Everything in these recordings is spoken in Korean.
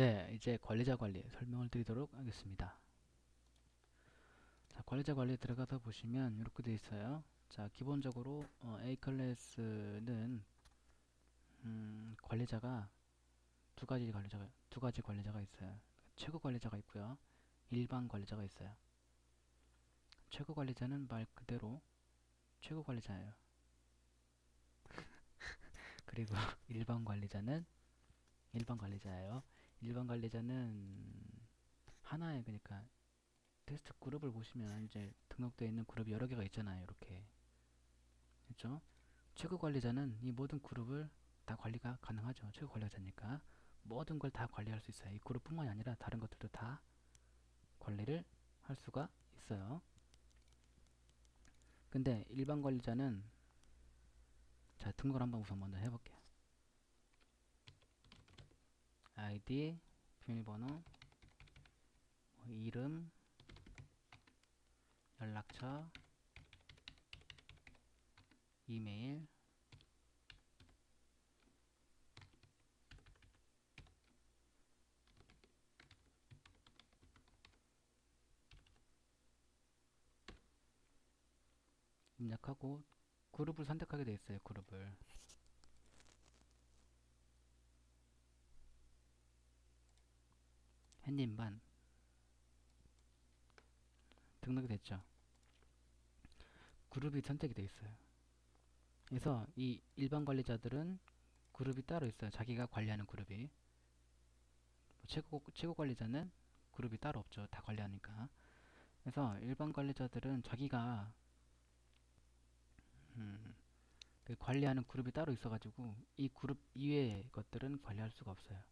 네, 이제 관리자 관리 설명을 드리도록 하겠습니다. 자, 관리자 관리에 들어가서 보시면 이렇게 되어 있어요. 자, 기본적으로 어, A 클래스는 음, 관리자가 두 가지 관리자가 두 가지 관리자가 있어요. 최고 관리자가 있고요. 일반 관리자가 있어요. 최고 관리자는 말 그대로 최고 관리자예요. 그리고 일반 관리자는 일반 관리자예요. 일반 관리자는 하나의 그러니까 테스트 그룹을 보시면 이제 등록되어 있는 그룹이 여러 개가 있잖아요. 이렇게 그렇죠? 최고 관리자는 이 모든 그룹을 다 관리가 가능하죠. 최고 관리자니까 모든 걸 다 관리할 수 있어요. 이 그룹뿐만이 아니라 다른 것들도 다 관리를 할 수가 있어요. 근데 일반 관리자는 자 등록을 한번 우선 먼저 해볼게요. 아이디, 비밀번호, 뭐 이름, 연락처, 이메일, 입력하고 그룹을 선택하게 되어 있어요. 그룹을 햇님반 등록이 됐죠. 그룹이 선택이 되어 있어요. 그래서 이 일반 관리자들은 그룹이 따로 있어요. 자기가 관리하는 그룹이 뭐 최고 최고 관리자는 그룹이 따로 없죠. 다 관리하니까. 그래서 일반 관리자들은 자기가 음, 그 관리하는 그룹이 따로 있어가지고 이 그룹 이외의 것들은 관리할 수가 없어요.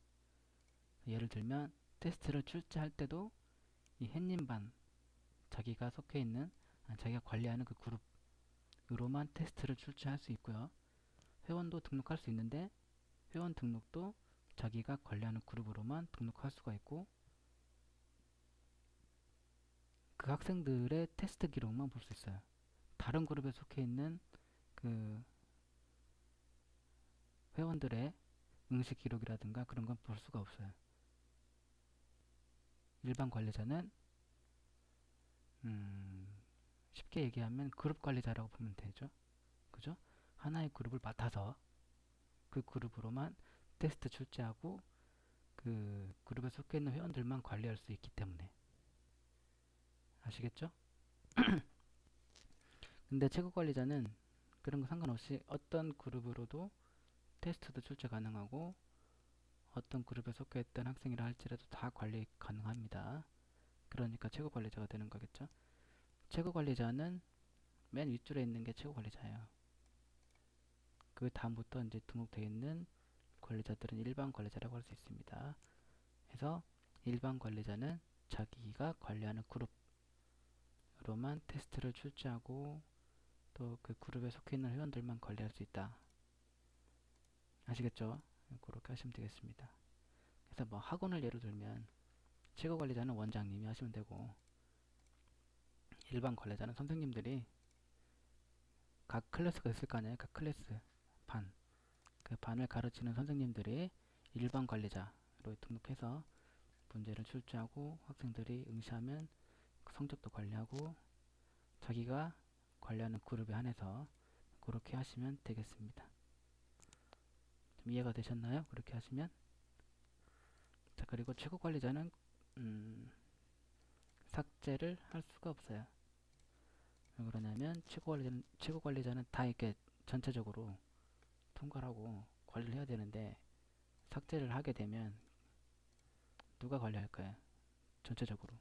예를 들면 테스트를 출제할 때도 이 햇님반 자기가 속해 있는 아, 자기가 관리하는 그 그룹으로만 테스트를 출제할 수 있고요. 회원도 등록할 수 있는데 회원 등록도 자기가 관리하는 그룹으로만 등록할 수가 있고 그 학생들의 테스트 기록만 볼 수 있어요. 다른 그룹에 속해 있는 그 회원들의 응시 기록이라든가 그런 건 볼 수가 없어요. 일반 관리자는 음, 쉽게 얘기하면 그룹 관리자라고 보면 되죠. 그죠? 하나의 그룹을 맡아서 그 그룹으로만 테스트 출제하고 그 그룹에 속해 있는 회원들만 관리할 수 있기 때문에 아시겠죠? 근데 최고 관리자는 그런 거 상관없이 어떤 그룹으로도 테스트도 출제 가능하고 어떤 그룹에 속해 있던 학생이라 할지라도 다 관리 가능합니다. 그러니까 최고 관리자가 되는 거겠죠. 최고 관리자는 맨 윗줄에 있는 게 최고 관리자예요. 그 다음부터 이제 등록되어 있는 관리자들은 일반 관리자라고 할 수 있습니다. 그래서 일반 관리자는 자기가 관리하는 그룹으로만 테스트를 출제하고 또 그 그룹에 속해 있는 회원들만 관리할 수 있다. 아시겠죠? 그렇게 하시면 되겠습니다. 그래서 뭐 학원을 예로 들면 최고 관리자는 원장님이 하시면 되고 일반 관리자는 선생님들이 각 클래스가 있을 거 아니에요. 각 클래스 반. 그 반을 가르치는 선생님들이 일반 관리자로 등록해서 문제를 출제하고 학생들이 응시하면 그 성적도 관리하고 자기가 관리하는 그룹에 한해서 그렇게 하시면 되겠습니다. 좀 이해가 되셨나요? 그렇게 하시면 자 그리고 최고 관리자는 음, 삭제를 할 수가 없어요. 왜 그러냐면 최고 관리자는, 최고 관리자는 다 이렇게 전체적으로 통과하고 관리를 해야 되는데 삭제를 하게 되면 누가 관리할까요? 전체적으로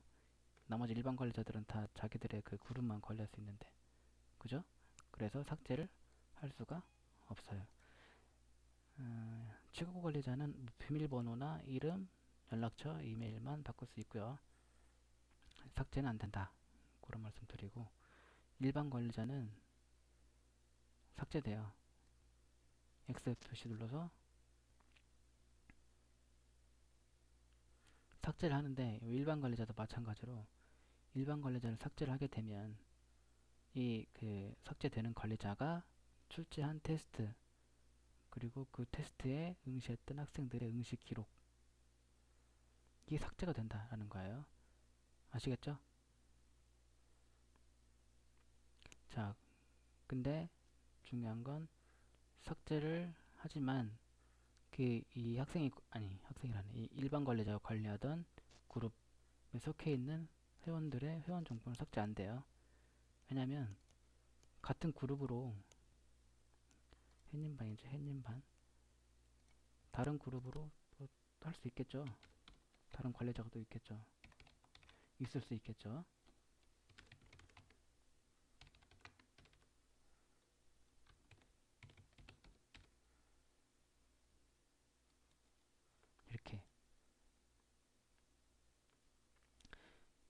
나머지 일반 관리자들은 다 자기들의 그 그룹만 관리할 수 있는데 그죠? 그래서 삭제를 할 수가 없어요. 어, 최고 관리자는 비밀번호나 이름, 연락처, 이메일만 바꿀 수 있고요. 삭제는 안 된다. 그런 말씀 드리고 일반 관리자는 삭제돼요. X 표시 눌러서 삭제를 하는데 일반 관리자도 마찬가지로 일반 관리자를 삭제를 하게 되면 이 그 삭제되는 관리자가 출제한 테스트 그리고 그 테스트에 응시했던 학생들의 응시 기록 이게 삭제가 된다라는 거예요. 아시겠죠? 자, 근데 중요한 건 삭제를 하지만 그 이 학생이 아니 학생이라는 이 일반 관리자가 관리하던 그룹에 속해 있는 회원들의 회원 정보는 삭제 안 돼요. 왜냐면 같은 그룹으로 햇님반이죠 햇님반 다른 그룹으로 할수 있겠죠. 다른 관리자가 또 있겠죠. 있을 수 있겠죠. 이렇게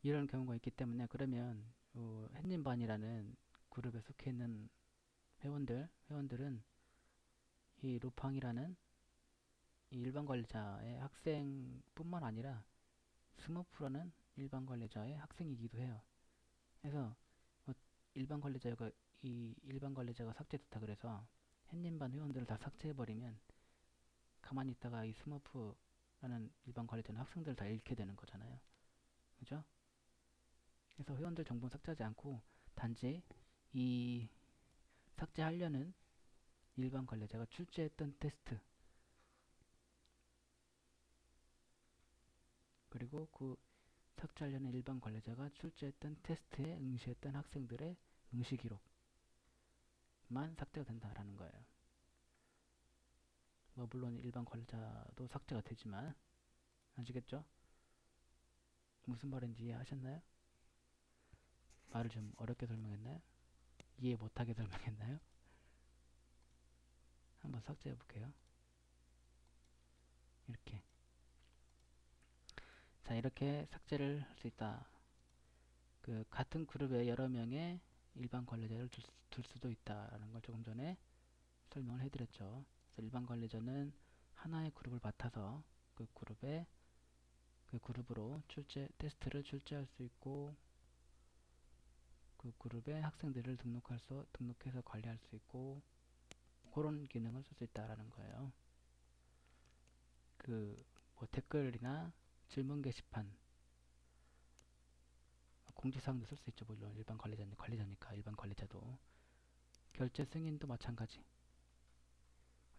이런 경우가 있기 때문에 그러면 어, 햇님반이라는 그룹에 속해 있는 회원들 회원들은 이 루팡이라는 이 일반 관리자의 학생뿐만 아니라 스머프라는 일반 관리자의 학생이기도 해요. 그래서 뭐 일반 관리자가 이 일반 관리자가 삭제됐다 그래서 햇님반 회원들을 다 삭제해버리면 가만히 있다가 이 스머프라는 일반 관리자는 학생들을 다 잃게 되는 거잖아요. 그죠? 그래서 회원들 정보는 삭제하지 않고 단지 이 삭제하려는 일반 관리자가 출제했던 테스트 그리고 그 삭제하려는 일반 관리자가 출제했던 테스트에 응시했던 학생들의 응시 기록만 삭제가 된다라는 거예요. 뭐 물론 일반 관리자도 삭제가 되지만 아시겠죠? 무슨 말인지 이해하셨나요? 말을 좀 어렵게 설명했나요? 이해 못하게 설명했나요? 한번 삭제해 볼게요. 이렇게. 자, 이렇게 삭제를 할 수 있다. 그 같은 그룹에 여러 명의 일반 관리자를 둘, 둘 수도 있다라는 걸 조금 전에 설명을 해드렸죠. 일반 관리자는 하나의 그룹을 맡아서 그 그룹에 그 그룹으로 출제 테스트를 출제할 수 있고 그 그룹에 학생들을 등록할 수 등록해서 관리할 수 있고 그런 기능을 쓸 수 있다라는 거예요. 그 뭐 댓글이나 질문 게시판 공지사항도 쓸 수 있죠. 물론 일반 관리자 관리자니까 일반 관리자도 결제 승인도 마찬가지.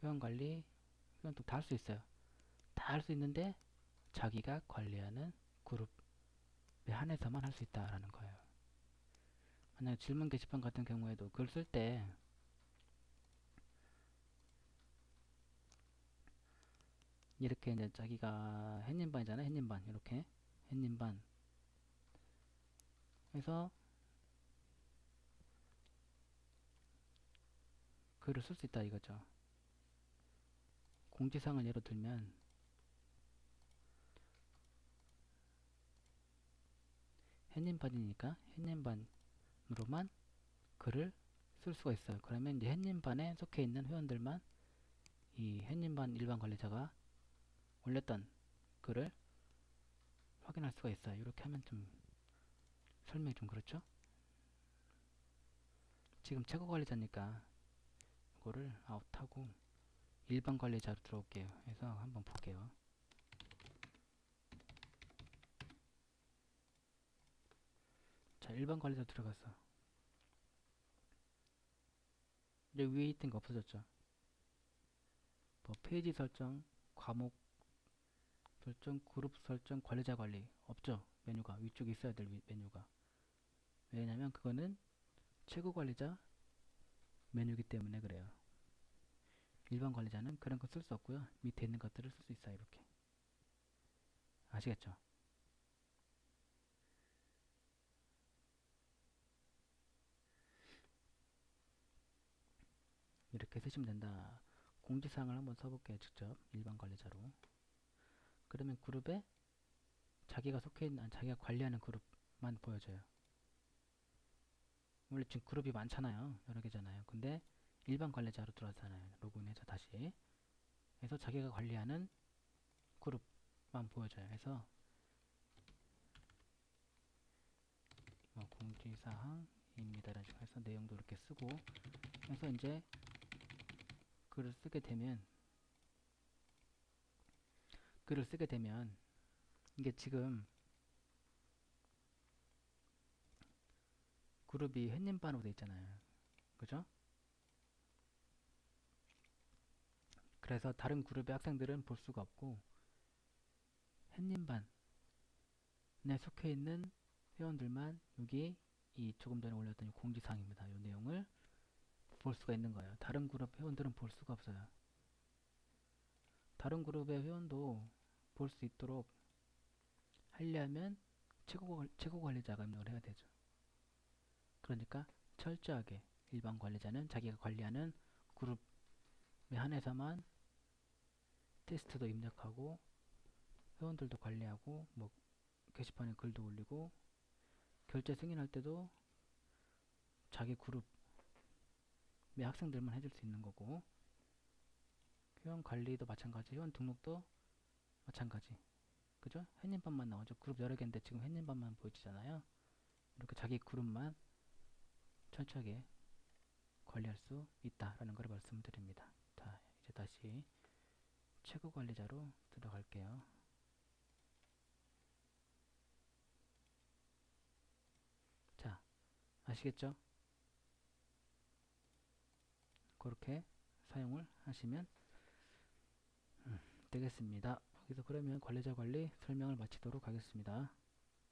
회원 관리 회원도 다할 수 있어요. 다 할 수 있는데 자기가 관리하는 그룹에 한해서만 할 수 있다라는 거예요. 만약 질문 게시판 같은 경우에도 글 쓸때 이렇게 이제 자기가 햇님반이잖아요. 햇님반 이렇게 햇님반 해서 글을 쓸 수 있다 이거죠. 공지사항을 예로 들면 햇님반이니까 햇님반으로만 글을 쓸 수가 있어요. 그러면 이제 햇님반에 속해 있는 회원들만 이 햇님반 일반 관리자가 올렸던 글을 확인할 수가 있어요. 이렇게 하면 좀 설명이 좀 그렇죠? 지금 최고 관리자니까 이거를 아웃하고 일반 관리자로 들어올게요. 그래서 한번 볼게요. 자, 일반 관리자 들어갔어. 이제 위에 있던 거 없어졌죠. 뭐 페이지 설정, 과목 설정, 그룹 설정, 관리자 관리 없죠. 메뉴가 위쪽에 있어야 될 메뉴가. 왜냐면 그거는 최고 관리자 메뉴이기 때문에 그래요. 일반 관리자는 그런 거 쓸 수 없고요. 밑에 있는 것들을 쓸 수 있어요. 이렇게. 아시겠죠? 이렇게 쓰시면 된다. 공지사항을 한번 써볼게요. 직접 일반 관리자로. 그러면 그룹에 자기가 속해 있는 자기가 관리하는 그룹만 보여줘요. 원래 지금 그룹이 많잖아요. 여러 개잖아요. 근데 일반 관리자로 들어왔잖아요. 로그인해서 다시. 그래서 자기가 관리하는 그룹만 보여줘요. 그래서 뭐 공지사항입니다. 식으로 해서 내용도 이렇게 쓰고 해서 이제 글을 쓰게 되면 글을 쓰게 되면 이게 지금 그룹이 햇님반으로 돼 있잖아요. 그죠? 그래서 다른 그룹의 학생들은 볼 수가 없고 햇님반에 속해 있는 회원들만 여기 이 조금 전에 올렸던 이 공지사항입니다. 이 내용을 볼 수가 있는 거예요. 다른 그룹 회원들은 볼 수가 없어요. 다른 그룹의 회원도 볼 수 있도록 하려면 최고, 최고 관리자가 입력을 해야 되죠. 그러니까 철저하게 일반 관리자는 자기가 관리하는 그룹에 한해서만 테스트도 입력하고 회원들도 관리하고 뭐 게시판에 글도 올리고 결제 승인할 때도 자기 그룹의 학생들만 해줄 수 있는 거고 회원 관리도 마찬가지 회원 등록도 마찬가지 그죠? 햇님반만 나오죠 그룹 여러 개인데 지금 햇님반만 보이잖아요 이렇게 자기 그룹만 철저하게 관리할 수 있다라는 걸 말씀드립니다 자 이제 다시 최고 관리자로 들어갈게요 자 아시겠죠? 그렇게 사용을 하시면 음, 되겠습니다. 여기서 그러면 관리자 관리 설명을 마치도록 하겠습니다.